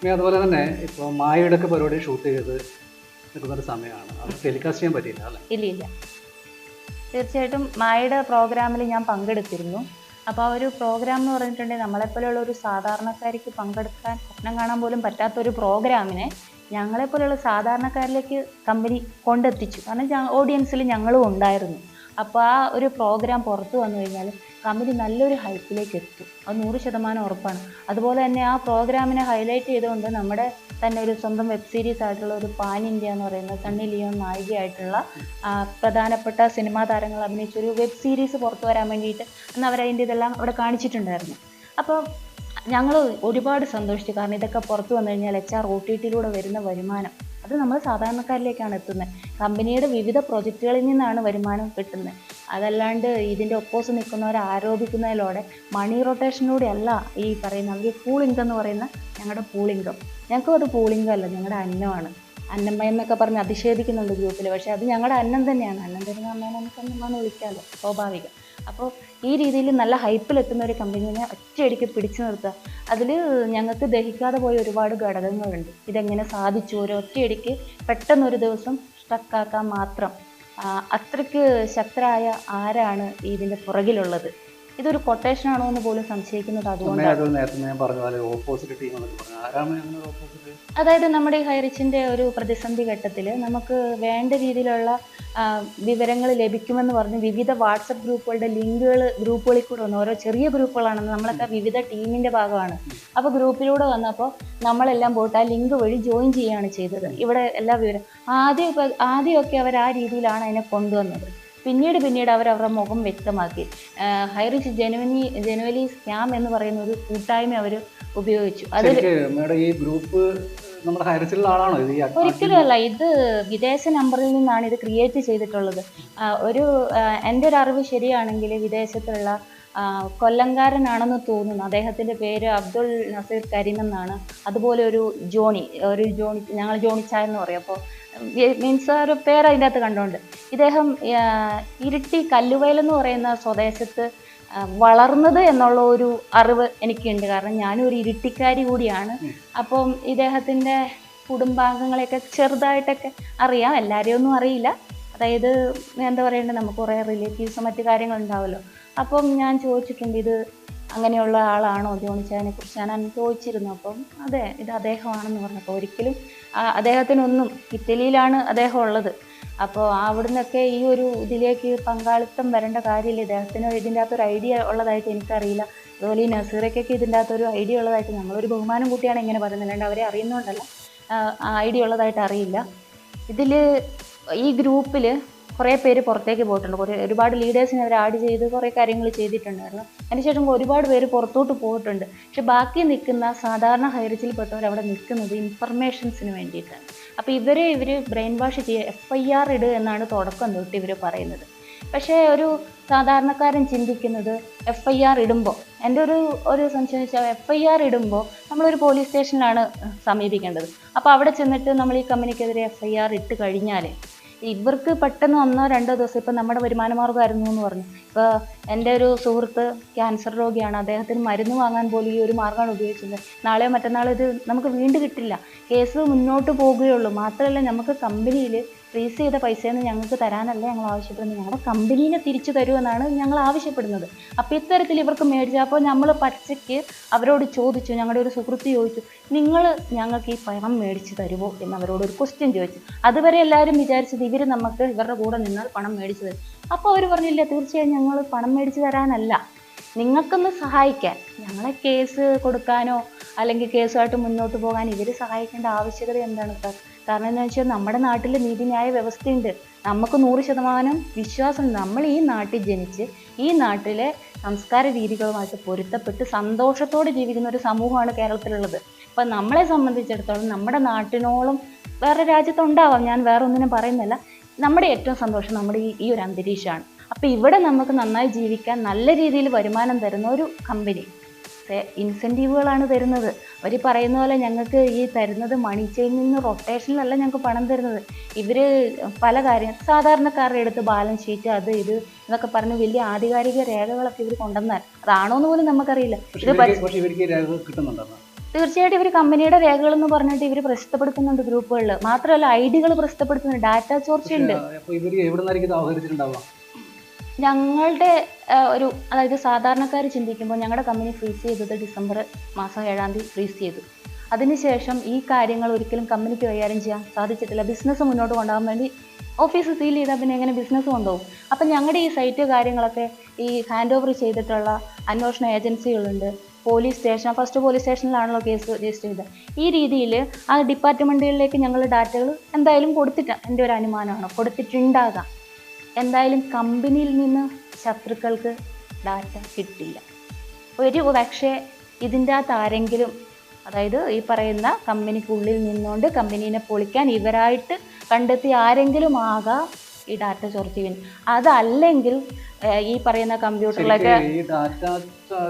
പിന്നെ അതുപോലെ തന്നെ ഇപ്പോൾ മായയുടെ പരിപാടി ഷൂട്ട് ചെയ്ത് നിൽക്കുന്ന ഒരു സമയമാണ്. അത് ടെലികാസ്റ്റ് ചെയ്യാൻ പറ്റില്ല അല്ലേ? ഇല്ല ഇല്ല. തീർച്ചയായിട്ടും മായയുടെ പ്രോഗ്രാമിൽ ഞാൻ പങ്കെടുത്തിരുന്നു. അപ്പോൾ ആ ഒരു പ്രോഗ്രാം എന്ന് പറഞ്ഞിട്ടുണ്ടെങ്കിൽ നമ്മളെപ്പോലെയുള്ള ഒരു സാധാരണക്കാരിക്ക് പങ്കെടുക്കാൻ സ്വപ്നം കാണാൻ പോലും പറ്റാത്ത ഒരു പ്രോഗ്രാമിനെ ഞങ്ങളെപ്പോലെയുള്ള സാധാരണക്കാരിലേക്ക് കമ്പനി കൊണ്ടെത്തിച്ചു. കാരണം ഓഡിയൻസിൽ ഞങ്ങളും ഉണ്ടായിരുന്നു. അപ്പോൾ ആ ഒരു പ്രോഗ്രാം പുറത്ത് വന്നു കഴിഞ്ഞാൽ കമ്പനി നല്ലൊരു ഹൈപ്പിലേക്ക് എത്തും. അത് നൂറ് ശതമാനം ഉറപ്പാണ്. അതുപോലെ തന്നെ ആ പ്രോഗ്രാമിനെ ഹൈലൈറ്റ് ചെയ്തുകൊണ്ട് നമ്മുടെ തന്നെ ഒരു സ്വന്തം വെബ് സീരീസ് ആയിട്ടുള്ള ഒരു പാൻ ഇന്ത്യ എന്ന് പറയുന്ന സണ്ണി ലിയോൺ നായികയായിട്ടുള്ള പ്രധാനപ്പെട്ട സിനിമാ താരങ്ങൾ അഭിനയിച്ച ഒരു വെബ് സീരീസ് പുറത്തു വരാൻ വേണ്ടിയിട്ട് അന്ന് അവരതിന്റെ ഇതെല്ലാം അവിടെ കാണിച്ചിട്ടുണ്ടായിരുന്നു. അപ്പോൾ ഞങ്ങൾ ഒരുപാട് സന്തോഷിച്ചു. കാരണം ഇതൊക്കെ പുറത്തു വന്നു കഴിഞ്ഞാൽ എച്ച് ആർ ഒ ടി ടിയിലൂടെ വരുന്ന വരുമാനം. അത് നമ്മൾ സാധാരണക്കാരിലേക്കാണ് എത്തുന്നത് കമ്പനിയുടെ വിവിധ പ്രൊജക്റ്റുകളിൽ നിന്നാണ് വരുമാനം കിട്ടുന്നത് അതല്ലാണ്ട് ഇതിന്റെ ഒപ്പോസ് നിൽക്കുന്നവരെ ആരോപിക്കുന്നതിലൂടെ മണി റൊട്ടേഷനിലൂടെ അല്ല ഈ പറയുന്ന അവർ പൂൾ ഇൻകം എന്ന് പറയുന്ന ഞങ്ങളുടെ പൂൾ ഇൻകം. ഞങ്ങൾക്കും അത് പൂൾ ഇൻകം അല്ല ഞങ്ങളുടെ അന്നമാണ്. അന്നമ്മ എന്നൊക്കെ പറഞ്ഞ് അധിക്ഷേപിക്കുന്നുണ്ട് ഗ്രൂപ്പിൽ പക്ഷേ അത് ഞങ്ങളുടെ അന്നം തന്നെയാണ്. അന്നം തരുന്ന അമ്മേനെ നമുക്ക് അന്നമ്മ വിളിക്കാമല്ലോ. സ്വാഭാവികം അപ്പോൾ ഈ രീതിയിൽ നല്ല ഹൈപ്പിലെത്തുന്ന ഒരു കമ്പനീനെ ഒറ്റയടിക്ക് പിടിച്ചു നിർത്തുക അതിൽ ഞങ്ങൾക്ക് ദഹിക്കാതെ പോയ ഒരുപാട് ഘടകങ്ങളുണ്ട്. ഇതെങ്ങനെ സാധിച്ചു? ഒരു ഒറ്റയടിക്ക് പെട്ടെന്നൊരു ദിവസം സ്ട്രക്കാക്കാൻ മാത്രം അത്രയ്ക്ക് ശക്തരായ ആരാണ് ഇതിന്റെ പുറകിലുള്ളത്? ഇതൊരു കൊട്ടേഷൻ ആണോ എന്ന് പോലും സംശയിക്കുന്നത് അതുകൊണ്ട് നേരത്തെ ഞാൻ പറഞ്ഞ പോലെ ഓപ്പോസിറ്റ് ടീം എന്നൊക്കെ പറഞ്ഞു. ആരാണ് അങ്ങനെ ഓപ്പോസിറ്റ് അതായത് നമ്മുടെ ഈ ഹൈറിച്ചിന്റെ ഒരു പ്രതിസന്ധി ഘട്ടത്തിൽ നമുക്ക് വേണ്ട രീതിയിലുള്ള വിവരങ്ങൾ ലഭിക്കുമെന്ന് പറഞ്ഞ് വിവിധ വാട്സപ്പ് ഗ്രൂപ്പുകളുടെ ലിങ്കുകൾ ഗ്രൂപ്പുകളിൽ കൂടെ വന്നു ഓരോ ചെറിയ ഗ്രൂപ്പുകളാണ് നമ്മളൊക്കെ വിവിധ ടീമിന്റെ ഭാഗമാണ്. അപ്പോൾ ഗ്രൂപ്പിലൂടെ വന്നപ്പോൾ നമ്മളെല്ലാം പോയിട്ട് ആ ലിങ്ക് വഴി ജോയിൻ ചെയ്യുകയാണ് ചെയ്തത്. ഇവിടെ എല്ലാ വിവരം ആദ്യം ആദ്യമൊക്കെ അവർ ആ രീതിയിലാണ് അതിനെ കൊണ്ടുവന്നത്. പിന്നീട് പിന്നീട് അവർ അവരുടെ മുഖം വ്യക്തമാക്കി. ഹൈറിച്ച് ജനുവനി ജനുവലി സ്കാം എന്ന് പറയുന്ന ഒരു കൂട്ടായ്മ അവർ ഉപയോഗിച്ചു. അതിൽ ഈ ഗ്രൂപ്പ് നമ്മുടെ ഹൈറച്ചിലുള്ള ആളാണോ ഇത്? ഒരിക്കലും അല്ല ഇത് വിദേശ നമ്പറിൽ നിന്നാണ് ഇത് ക്രിയേറ്റ് ചെയ്തിട്ടുള്ളത്. ഒരു എന്റെ ഒരു അറിവ് ശരിയാണെങ്കിൽ വിദേശത്തുള്ള കൊല്ലംകാരനാണെന്ന് തോന്നുന്നു. അദ്ദേഹത്തിന്റെ പേര് അബ്ദുൾ നസീർ കരീം എന്നാണ്. അതുപോലെ ഒരു ജോണി ഒരു ജോണി ഞങ്ങൾ ജോണിച്ചായ എന്ന് പറയും. അപ്പോൾ മീൻസ് ഒരു പേര് അതിന്റെ അകത്ത് കണ്ടുകൊണ്ട്. ഇദ്ദേഹം ഇരിട്ടി കല്ലുവയൽ എന്ന് പറയുന്ന സ്വദേശത്ത് വളർന്നത് എന്നുള്ള ഒരു അറിവ് എനിക്കുണ്ട്. കാരണം ഞാനും ഒരു ഇരിട്ടിക്കാരി കൂടിയാണ്. അപ്പം ഇദ്ദേഹത്തിന്റെ കുടുംബാംഗങ്ങളെയൊക്കെ ചെറുതായിട്ടൊക്കെ അറിയാം. എല്ലാവരെയും ഒന്നും അറിയില്ല. അതായത് എന്താ പറയണ്ടത് നമുക്ക് കുറേ റിലേറ്റീവ്സും മറ്റു കാര്യങ്ങളുണ്ടാവുമല്ലോ അപ്പം ഞാൻ ചോദിച്ചിട്ടുണ്ട് ഇത് അങ്ങനെയുള്ള ആളാണോ ജോണിച്ചാനെ കുറിച്ച്? ഞാൻ ചോദിച്ചിരുന്നു അപ്പം അതെ ഇത് അദ്ദേഹമാണെന്ന് പറഞ്ഞപ്പോൾ ഒരിക്കലും അദ്ദേഹത്തിനൊന്നും ഇറ്റലിയിലാണ് അദ്ദേഹം ഉള്ളത് അപ്പോൾ അവിടുന്നൊക്കെ ഈ ഒരു ഇതിലേക്ക് പങ്കാളിത്തം വരേണ്ട കാര്യമില്ല. ഇദ്ദേഹത്തിന് ഇതിന്റെ അകത്തൊരു ഐഡിയ ഉള്ളതായിട്ട് എനിക്കറിയില്ല. അതുപോലെ ഈ നസീറയ്ക്കൊക്കെ ഇതിന്റെ അകത്തൊരു ഐഡിയ ഉള്ളതായിട്ട് നമ്മളൊരു ബഹുമാനം കൂട്ടിയാണ് ഇങ്ങനെ പറയുന്നത്. അവരെ അറിയുന്നതുകൊണ്ടല്ല ഐഡിയ ഉള്ളതായിട്ട് അറിയില്ല. ഇതിൽ ഈ ഗ്രൂപ്പിൽ കുറേ പേര് പുറത്തേക്ക് പോയിട്ടുണ്ട്. കുറേ ഒരുപാട് ലീഡേഴ്സിനെ അവർ ആഡ് ചെയ്ത് കുറേ കാര്യങ്ങൾ ചെയ്തിട്ടുണ്ടായിരുന്നു. അതിനുശേഷം ഒരുപാട് പേര് പുറത്തോട്ട് പോയിട്ടുണ്ട്. പക്ഷെ ബാക്കി നിൽക്കുന്ന സാധാരണ ഹൈറിച്ചിൽപ്പെട്ടവർ അവിടെ നിൽക്കുന്നത് ഇൻഫർമേഷൻസിന് വേണ്ടിയിട്ടാണ്. അപ്പോൾ ഇവരെ ഇവർ ബ്രെയിൻ വാഷ് ചെയ്യുക എഫ് ഐ ആർ ഇടുക എന്നാണ് തുടക്കം തൊട്ട് ഇവർ പറയുന്നത്. പക്ഷേ ഒരു സാധാരണക്കാരൻ ചിന്തിക്കുന്നത് എഫ് ഐ ആർ ഇടുമ്പോൾ എന്റെ ഒരു ഒരു സംശയം വെച്ചാൽ എഫ് ഐ ആർ ഇടുമ്പോൾ നമ്മളൊരു പോലീസ് സ്റ്റേഷനിലാണ് സമീപിക്കേണ്ടത്. അപ്പോൾ അവിടെ ചെന്നിട്ട് നമ്മൾ ഈ കമ്പനിക്കെതിരെ എഫ് ഐ ആർ ഇട്ട് കഴിഞ്ഞാൽ ഇവർക്ക് പെട്ടെന്ന് ഒന്നോ രണ്ടോ ദിവസം ഇപ്പം നമ്മുടെ വരുമാന മാർഗമായിരുന്നു എന്ന് പറഞ്ഞു. ഇപ്പോൾ എന്റെ ഒരു സുഹൃത്ത് ക്യാൻസർ രോഗിയാണ്. അദ്ദേഹത്തിന് മരുന്ന് വാങ്ങാൻ പോലും ഈ ഒരു മാർഗമാണ് ഉപയോഗിച്ചത് നാളെയോ മറ്റന്നാളോ ഇത് നമുക്ക് വീണ്ടും കിട്ടില്ല. കേസ് മുന്നോട്ട് പോകുകയുള്ളൂ. മാത്രമല്ല നമുക്ക് കമ്പനിയിൽ ഫ്രീസ് ചെയ്ത പൈസയൊന്നും ഞങ്ങൾക്ക് തരാനല്ല ഞങ്ങൾ ആവശ്യപ്പെടുന്നത്. ഞങ്ങളുടെ കമ്പനീനെ തിരിച്ചു തരുമെന്നാണ് ഞങ്ങൾ ആവശ്യപ്പെടുന്നത്. അപ്പോൾ ഇത്തരത്തിൽ ഇവർക്ക് മേടിച്ച അപ്പോൾ നമ്മൾ പച്ചയ്ക്ക് അവരോട് ചോദിച്ചു ഞങ്ങളുടെ ഒരു സുഹൃത്ത് ചോദിച്ചു നിങ്ങൾ ഞങ്ങൾക്ക് ഈ പണം മേടിച്ച് തരുമോ? എന്ന് അവരോട് ഒരു ക്വസ്റ്റ്യൻ ചോദിച്ചു. അതുവരെ എല്ലാവരും വിചാരിച്ചത് ഇവർ നമുക്ക് ഇവരുടെ കൂടെ നിന്നാൽ പണം മേടിച്ച് തരും. അപ്പോൾ അവർ പറഞ്ഞില്ല തീർച്ചയായും ഞങ്ങൾ പണം മേടിച്ച് തരാനല്ല. നിങ്ങൾക്കൊന്ന് സഹായിക്കാൻ ഞങ്ങളെ കേസ് കൊടുക്കാനോ അല്ലെങ്കിൽ കേസുമായിട്ട് മുന്നോട്ട് പോകാൻ ഇവർ സഹായിക്കേണ്ട ആവശ്യകത എന്താണ് സാർ കാരണം എന്താ വെച്ചാൽ നമ്മുടെ നാട്ടിൽ നീതിന്യായ വ്യവസ്ഥയുണ്ട്. നമുക്ക് നൂറ് ശതമാനം വിശ്വാസം നമ്മൾ ഈ നാട്ടിൽ ജനിച്ച് ഈ നാട്ടിലെ സംസ്കാര രീതികളുമായിട്ട് പൊരുത്തപ്പെട്ട് സന്തോഷത്തോടെ ജീവിക്കുന്ന ഒരു സമൂഹമാണ് കേരളത്തിലുള്ളത്. അപ്പം നമ്മളെ സംബന്ധിച്ചിടത്തോളം നമ്മുടെ നാട്ടിനോളം വേറെ രാജ്യത്തുണ്ടാവാം. ഞാൻ വേറെ ഒന്നിനും പറയുന്നില്ല. നമ്മുടെ ഏറ്റവും സന്തോഷം നമ്മുടെ ഈ ഈ ഒരു അന്തരീക്ഷമാണ്. അപ്പോൾ ഇവിടെ നമുക്ക് നന്നായി ജീവിക്കാൻ നല്ല രീതിയിൽ വരുമാനം തരുന്ന ഒരു കമ്പനി ഇൻസെന്റീവുകളാണ് തരുന്നത്. അവർ പറയുന്ന പോലെ ഞങ്ങൾക്ക് ഈ തരുന്നത് മണി ചെയിനിൽ നിന്ന് റൊട്ടേഷനിലല്ല ഞങ്ങൾക്ക് പണം തരുന്നത്. ഇവർ പല കാര്യം സാധാരണക്കാരുടെ അടുത്ത് ബാലൻസ് ഷീറ്റ് അത് ഇത് എന്നൊക്കെ പറഞ്ഞ് വലിയ ആധികാരിക രേഖകളൊക്കെ ഇവർ കൊണ്ടുവന്നാൽ അതാണോ എന്ന് പോലും നമുക്കറിയില്ല. തീർച്ചയായിട്ടും ഇവർ കമ്പനിയുടെ രേഖകൾ എന്ന് പറഞ്ഞിട്ട് ഇവർ പ്രസിദ്ധപ്പെടുത്തുന്നുണ്ട് ഗ്രൂപ്പുകളിൽ മാത്രമല്ല ഐ ഡികൾ പ്രസിദ്ധപ്പെടുത്തുന്നുണ്ട് ഡാറ്റ ചോർച്ചയുണ്ട്. ഞങ്ങളുടെ ഒരു അതായത് സാധാരണക്കാർ ചിന്തിക്കുമ്പോൾ ഞങ്ങളുടെ കമ്പനി ഫ്രീസ് ചെയ്തത് ഡിസംബർ മാസം ഏഴാം തീയതി ഫ്രീസ് ചെയ്തു. അതിനുശേഷം ഈ കാര്യങ്ങൾ ഒരിക്കലും കമ്പനിക്ക് കൈകാര്യം ചെയ്യാൻ സാധിച്ചിട്ടില്ല. ബിസിനസ് മുന്നോട്ട് കൊണ്ടുപോകാൻ വേണ്ടി ഓഫീസ് സീൽ ചെയ്താൽ പിന്നെ എങ്ങനെ ബിസിനസ് കൊണ്ടുപോകും? അപ്പം ഞങ്ങളുടെ ഈ സൈറ്റ് കാര്യങ്ങളൊക്കെ ഈ ഹാൻഡ് ഓവർ ചെയ്തിട്ടുള്ള അന്വേഷണ ഏജൻസികളുണ്ട്. പോലീസ് സ്റ്റേഷൻ ഫസ്റ്റ് പോലീസ് സ്റ്റേഷനിലാണല്ലോ കേസ് രജിസ്റ്റർ ചെയ്തത്. ഈ രീതിയിൽ ആ ഡിപ്പാർട്ട്മെന്റുകളിലേക്ക് ഞങ്ങൾ ഡാറ്റകൾ എന്തായാലും കൊടുത്തിട്ട് എന്റെ ഒരു അനുമാനമാണ് കൊടുത്തിട്ടുണ്ടാകാം. എന്തായാലും കമ്പനിയിൽ നിന്ന് ശത്രുക്കൾക്ക് ഡാറ്റ കിട്ടില്ല. ഒരു പക്ഷേ ഇതിന്റെ അകത്ത് ആരെങ്കിലും അതായത് ഈ പറയുന്ന കമ്പനിക്കുള്ളിൽ നിന്നുകൊണ്ട് കമ്പനീനെ പൊളിക്കാൻ ഇവരായിട്ട് കണ്ടെത്തി ആരെങ്കിലും ആകാം ഈ ഡാറ്റ ചോർത്തിവിൻ അതല്ലെങ്കിൽ ഈ പറയുന്ന കമ്പ്യൂട്ടറിലൊക്കെ ഈ ഡാറ്റ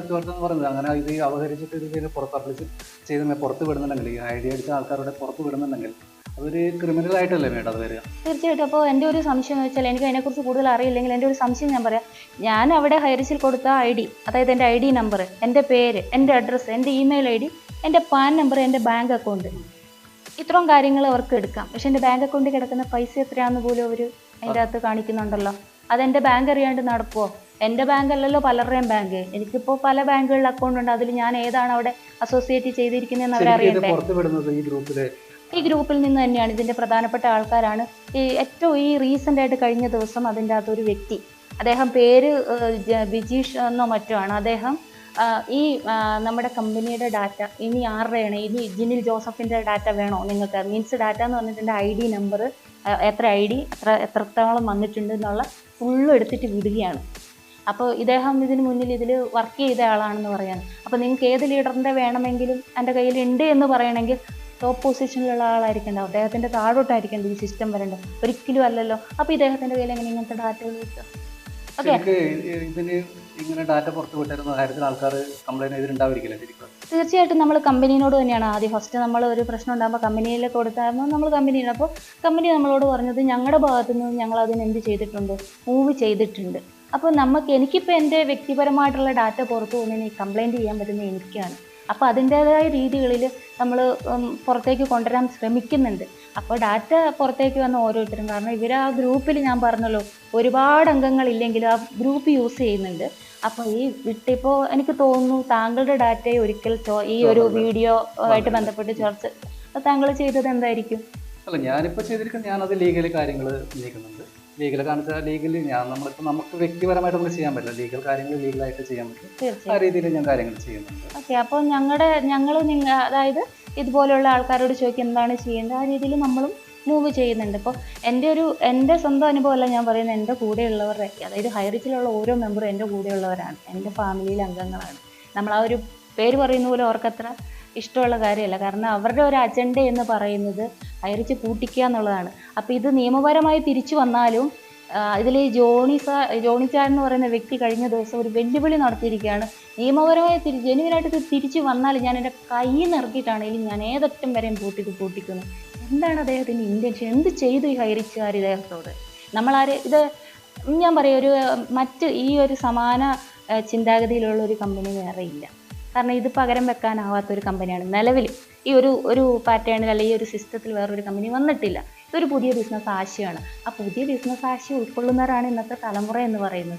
ചോർത്തെന്ന് പറയുന്നത് അങ്ങനെ ഇത് അവഹരിച്ചിട്ട് ഇത് പുറത്ത് പബ്ലിഷ് ചെയ്ത് പുറത്ത് വിടുന്നുണ്ടെങ്കിൽ ഈ ഐഡിയ അടിച്ച ആൾക്കാരുടെ പുറത്ത് വിടുന്നുണ്ടെങ്കിൽ അതൊരു ക്രിമിനൽ ആയിട്ടല്ലേ വരിക? തീർച്ചയായിട്ടും. അപ്പോൾ എന്റെ ഒരു സംശയം എന്ന് വെച്ചാൽ എനിക്ക് അതിനെക്കുറിച്ച് കൂടുതൽ അറിയില്ലെങ്കിൽ എന്റെ ഒരു സംശയം ഞാൻ പറയാം. ഞാൻ അവിടെ ഹൈറിച്ചിൽ കൊടുത്ത ഐ ഡി അതായത് എന്റെ ഐ ഡി നമ്പർ എന്റെ പേര് എന്റെ അഡ്രസ്സ് എന്റെ ഇമെയിൽ ഐ ഡി എന്റെ പാൻ നമ്പർ എന്റെ ബാങ്ക് അക്കൗണ്ട് ഇത്രയും കാര്യങ്ങൾ അവർക്ക് എടുക്കാം. പക്ഷെ എന്റെ ബാങ്ക് അക്കൗണ്ടിൽ കിടക്കുന്ന പൈസ എത്രയാണെന്ന് പോലും അവർ അതിന്റെ അകത്ത് കാണിക്കുന്നുണ്ടല്ലോ. അതെന്റെ ബാങ്ക് അറിയാണ്ട് നടക്കുമോ എന്റെ ബാങ്ക് അല്ലല്ലോ പലരുടെയും ബാങ്ക് എനിക്കിപ്പോൾ പല ബാങ്കുകളിൽ അക്കൗണ്ട് ഉണ്ട്. അതിൽ ഞാൻ ഏതാണ് അവിടെ അസോസിയേറ്റ് ചെയ്തിരിക്കുന്നതെന്ന് അവരറിയണ്ടേ ഈ ഗ്രൂപ്പിൽ നിന്ന് തന്നെയാണ് ഇതിന്റെ പ്രധാനപ്പെട്ട ആൾക്കാരാണ്. ഈ ഏറ്റവും ഈ റീസെന്റ് ആയിട്ട് കഴിഞ്ഞ ദിവസം അതിന്റെ അകത്തൊരു വ്യക്തി അദ്ദേഹം പേര് ബിജീഷ് എന്നോ മറ്റോ ആണ്. അദ്ദേഹം ഈ നമ്മുടെ കമ്പനിയുടെ ഡാറ്റ ഇനി ആരുടെയാണ് ഇനി ജിനിൽ ജോസഫിന്റെ ഡാറ്റ വേണോ നിങ്ങൾക്ക്? മീൻസ് ഡാറ്റ എന്ന് പറഞ്ഞിട്ടുണ്ട് ഐ ഡി നമ്പർ എത്ര ഐ ഡി എത്ര എത്രത്തോളം വന്നിട്ടുണ്ട് എന്നുള്ള ഫുള്ളും എടുത്തിട്ട് വിടുകയാണ്. അപ്പോൾ ഇദ്ദേഹം ഇതിന് മുന്നിൽ ഇതിൽ വർക്ക് ചെയ്ത ആളാണെന്ന് പറയാൻ അപ്പോൾ നിങ്ങൾക്ക് ഏത് ലീഡറിന്റെ വേണമെങ്കിലും എന്റെ കയ്യിൽ ഉണ്ട് എന്ന് പറയണമെങ്കിൽ ടോപ്പ് പൊസിഷനിലുള്ള ആളായിരിക്കണ്ട അദ്ദേഹത്തിന്റെ താഴോട്ടായിരിക്കണ്ട ഈ സിസ്റ്റം വരേണ്ടത് ഒരിക്കലും അല്ലല്ലോ. അപ്പോൾ ഇദ്ദേഹത്തിന്റെ കയ്യിൽ എങ്ങനെ ഇങ്ങനത്തെ ഡാറ്റകൾ കിട്ടുക ഇതിന് ഇങ്ങനെ ഡാറ്റ പുറത്ത് ആൾക്കാർ ശരിക്കും? തീർച്ചയായിട്ടും നമ്മൾ കമ്പനിയോട് തന്നെയാണ്. ആദ്യം ഫസ്റ്റ് നമ്മൾ ഒരു പ്രശ്നം ഉണ്ടാകുമ്പോൾ കമ്പനിയിൽ കൊടുത്താകുമ്പോൾ നമ്മൾ കമ്പനിയിൽ അപ്പോൾ കമ്പനി നമ്മളോട് പറഞ്ഞത് ഞങ്ങളുടെ ഭാഗത്തു നിന്ന് ഞങ്ങൾ അതിന് എന്ത് ചെയ്തിട്ടുണ്ട്? മൂവ് ചെയ്തിട്ടുണ്ട്. അപ്പോൾ നമുക്ക് എനിക്കിപ്പോൾ എന്റെ വ്യക്തിപരമായിട്ടുള്ള ഡാറ്റ പുറത്തു പോകുന്നതിന് കംപ്ലൈന്റ് ചെയ്യാൻ പറ്റുന്ന എനിക്കാണ്. അപ്പോൾ അതിന്റേതായ രീതികളിൽ നമ്മൾ പുറത്തേക്ക് കൊണ്ടുവരാൻ ശ്രമിക്കുന്നുണ്ട്. അപ്പോൾ ഡാറ്റ പുറത്തേക്ക് വന്ന ഓരോരുത്തരും കാരണം ഇവർ ആ ഗ്രൂപ്പിൽ ഞാൻ പറഞ്ഞല്ലോ ഒരുപാട് അംഗങ്ങളില്ലെങ്കിലും ആ ഗ്രൂപ്പ് യൂസ് ചെയ്യുന്നുണ്ട്. അപ്പോൾ ഈ വിട്ടിപ്പോൾ എനിക്ക് തോന്നുന്നു താങ്കളുടെ ഡാറ്റയെ ഒരിക്കൽ ഈ ഒരു വീഡിയോ ആയിട്ട് ബന്ധപ്പെട്ട് ചർച്ച താങ്കൾ ചെയ്തത് എന്തായിരിക്കും? അല്ല ഞാനിപ്പോൾ ചെയ്തിരിക്കുന്ന ഞാനത് ലീഗൽ കാര്യങ്ങൾ നീക്കുന്നുണ്ട് ലീഗൽ കാണിച്ചാൽ ലീഗലി ഞാൻ നമ്മളിപ്പോൾ നമുക്ക് വ്യക്തിപരമായിട്ട് നമുക്ക് ചെയ്യാൻ പറ്റില്ല. ലീഗൽ കാര്യങ്ങൾ ലീഗലായിട്ട് ചെയ്യാൻ പറ്റും ആ രീതിയിൽ ഞാൻ കാര്യങ്ങൾ ചെയ്യുന്നുണ്ട്. ഓക്കെ അപ്പോൾ ഞങ്ങളുടെ ഞങ്ങൾ നിങ്ങൾ അതായത് ഇതുപോലെയുള്ള ആൾക്കാരോട് ചോദിക്കുക എന്താണ് ചെയ്യേണ്ടത്? ആ രീതിയിൽ നമ്മളും മൂവ് ചെയ്യുന്നുണ്ട്. ഇപ്പോൾ എന്റെ ഒരു എന്റെ സ്വന്തം അനുഭവമല്ല ഞാൻ പറയുന്നത്. എന്റെ കൂടെയുള്ളവരുടെ അതായത് ഹൈറിച്ചിലുള്ള ഓരോ മെമ്പറും എന്റെ കൂടെയുള്ളവരാണ്. എന്റെ ഫാമിലിയിലെ അംഗങ്ങളാണ്. നമ്മൾ ആ ഒരു പേര് പറയുന്ന പോലെ അവർക്കത്ര ഇഷ്ടമുള്ള കാര്യമല്ല. കാരണം അവരുടെ ഒരു അജണ്ട എന്ന് പറയുന്നത് അയറിച്ച് കൂട്ടിക്കുക എന്നുള്ളതാണ്. അപ്പോൾ ഇത് നിയമപരമായി തിരിച്ചു വന്നാലും ഇതിൽ ജോണി സാ ജോണി ചാൻ എന്ന് പറയുന്ന വ്യക്തി കഴിഞ്ഞ ദിവസം ഒരു വെല്ലുവിളി നടത്തിയിരിക്കുകയാണ്. നിയമപരമായി തിരി ജനുവിനായിട്ട് ഇത് തിരിച്ചു വന്നാൽ ഞാൻ എന്റെ കൈ നിറക്കിയിട്ടാണെങ്കിലും ഞാൻ ഏതറ്റം വരെയും പൂട്ടിക്ക് പൂട്ടിക്കുന്നു. എന്താണ് അദ്ദേഹത്തിന്റെ ഇന്റൻഷൻ എന്ത് ചെയ്തു ഈ ഹൈറിച്ചുകാർ ഇദ്ദേഹത്തോട്? നമ്മളാര് ഇത് ഞാൻ പറയും ഒരു മറ്റ് ഈ ഒരു സമാന ചിന്താഗതിയിലുള്ള ഒരു കമ്പനി വേറെ ഇല്ല. കാരണം ഇത് പകരം വെക്കാനാവാത്ത ഒരു കമ്പനിയാണ് നിലവിൽ ഈ ഒരു ഒരു പാറ്റേണിൽ അല്ലെങ്കിൽ ഈ ഒരു സിസ്റ്റത്തിൽ വേറൊരു കമ്പനി വന്നിട്ടില്ല. ഇതൊരു പുതിയ ബിസിനസ് ആശയമാണ് ആ പുതിയ ബിസിനസ് ആശയം ഉൾക്കൊള്ളുന്നവരാണ് ഇന്നത്തെ തലമുറ എന്ന് പറയുന്നത്.